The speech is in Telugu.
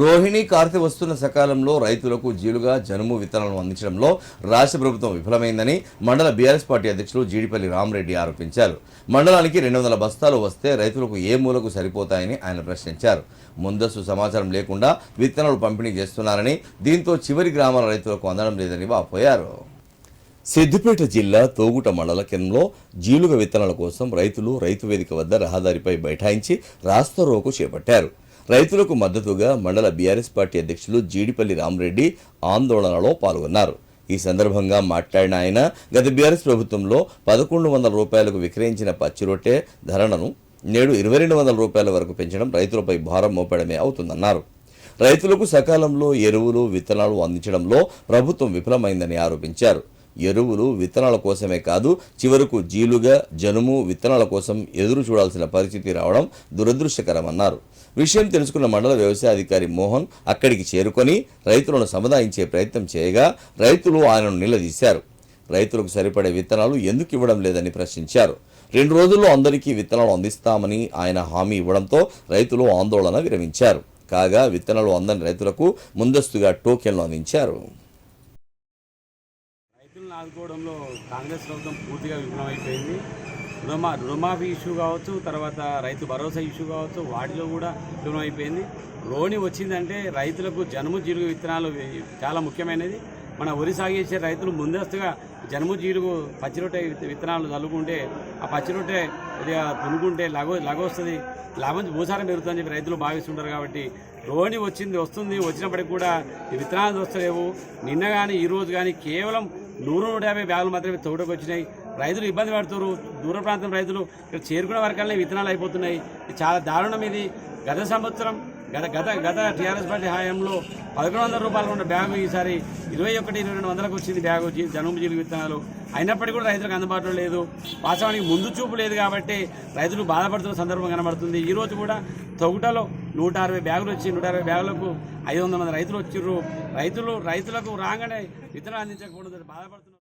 రోహిణి కార్తె వస్తున్న సకాలంలో రైతులకు జీలుగా జనుము విత్తనాలను అందించడంలో రాష్ట్ర ప్రభుత్వం విఫలమైందని మండల బీఆర్ఎస్ పార్టీ అధ్యక్షులు జీడిపల్లి రామరెడ్డి ఆరోపించారు. మండలానికి రెండు వందల బస్తాలు వస్తే రైతులకు ఏ మూలకు సరిపోతాయని ఆయన ప్రశ్నించారు. ముందస్తు సమాచారం లేకుండా విత్తనాలు పంపిణీ చేస్తున్నారని దీంతో చివరి గ్రామాల రైతులకు అందడం లేదని వాపోయారు. సిద్దిపేట జిల్లా తోగుట మండల కేంద్రంలో జీలుగ విత్తనాల కోసం రైతులు రైతు వేదిక వద్ద రహదారిపై బైఠాయించి రాస్తారోకు చేపట్టారు. రైతులకు మద్దతుగా మండల బీఆర్ఎస్ పార్టీ అధ్యక్షులు జీడిపల్లి రామరెడ్డి ఆందోళనలో పాల్గొన్నారు. ఈ సందర్భంగా మాట్లాడిన ఆయన గత బీఆర్ఎస్ ప్రభుత్వంలో పదకొండు వందల రూపాయలకు విక్రయించిన పచ్చి రొట్టె ధరలను నేడు ఇరవై రెండు వందల రూపాయల వరకు పెంచడం రైతులపై భారం మోపడమే అవుతుందన్నారు. రైతులకు సకాలంలో ఎరువులు విత్తనాలు అందించడంలో ప్రభుత్వం విఫలమైందని ఆరోపించారు. ఎరువులు విత్తనాల కోసమే కాదు చివరకు జీలుగా జనుము విత్తనాల కోసం ఎదురు చూడాల్సిన పరిస్థితి రావడం దురదృష్టకరమన్నారు. విషయం తెలుసుకున్న మండల వ్యవసాయ అధికారి మోహన్ అక్కడికి చేరుకొని రైతులను సముదాయించే ప్రయత్నం చేయగా రైతులు ఆయనను నిలదీశారు. రైతులకు సరిపడే విత్తనాలు ఎందుకు ఇవ్వడం లేదని ప్రశ్నించారు. రెండు రోజుల్లో అందరికీ విత్తనాలు అందిస్తామని ఆయన హామీ ఇవ్వడంతో రైతులు ఆందోళన విరమించారు. కాగా విత్తనాలు అందని రైతులకు ముందస్తుగా టోకెన్లు అందించారు. రైతులను ఆదుకోవడంలో కాంగ్రెస్ ప్రభుత్వం పూర్తిగా విఫలమైపోయింది. రుణమా రుణమాఫీ ఇష్యూ కావచ్చు తర్వాత రైతు భరోసా ఇష్యూ కావచ్చు వాటిలో కూడా విఫలమైపోయింది. లోని వచ్చిందంటే రైతులకు జనుము జీరుగు విత్తనాలు చాలా ముఖ్యమైనది. మన వరి సాగు చేసే రైతులు ముందస్తుగా జనుము జీరుగు పచ్చిరొట్టె రొట్టె విత్తనాలు చల్లుకుంటే ఆ పచ్చిరొట్టె కొద్దిగా దున్నుకుంటే లగో వస్తుంది లాభం భూసారం పెరుగుతుందని చెప్పి రైతులు భావిస్తుంటారు కాబట్టి రోని వచ్చింది వస్తుంది వచ్చినప్పటికి కూడా విత్తనాలు వస్తలేవు. నిన్న కానీ ఈరోజు కానీ కేవలం నూరు నూట యాభై బ్యాగులు మాత్రమే తోటకు వచ్చినాయి. రైతులు ఇబ్బంది పడుతున్నారు. దూర ప్రాంతం రైతులు ఇక్కడ చేరుకునే వర్గాలనే విత్తనాలు అయిపోతున్నాయి. ఇది చాలా దారుణం ఇది. గత సంవత్సరం గత గత గత టీఆర్ఎస్ పార్టీ హయాంలో పదకొండు వందల రూపాయలు ఉన్న బ్యాగు ఈసారి ఇరవై ఒకటి ఇరవై రెండు వందలకు వచ్చింది బ్యాగు జీ- జనుము జీలు విత్తనాలు. అయినప్పటికీ కూడా రైతులకు అందుబాటులో లేదు. వాస్తవానికి ముందు చూపు లేదు కాబట్టి రైతులు బాధపడుతున్న సందర్భం కనబడుతుంది. ఈరోజు కూడా తొగుటలో నూట అరవై బ్యాగులు వచ్చి నూట అరవై బ్యాగులకు ఐదు వందల మంది రైతులు వచ్చిర్రు. రైతులు రైతులకు రాగానే విత్తనాలు అందించకపోవడం బాధపడుతున్నారు.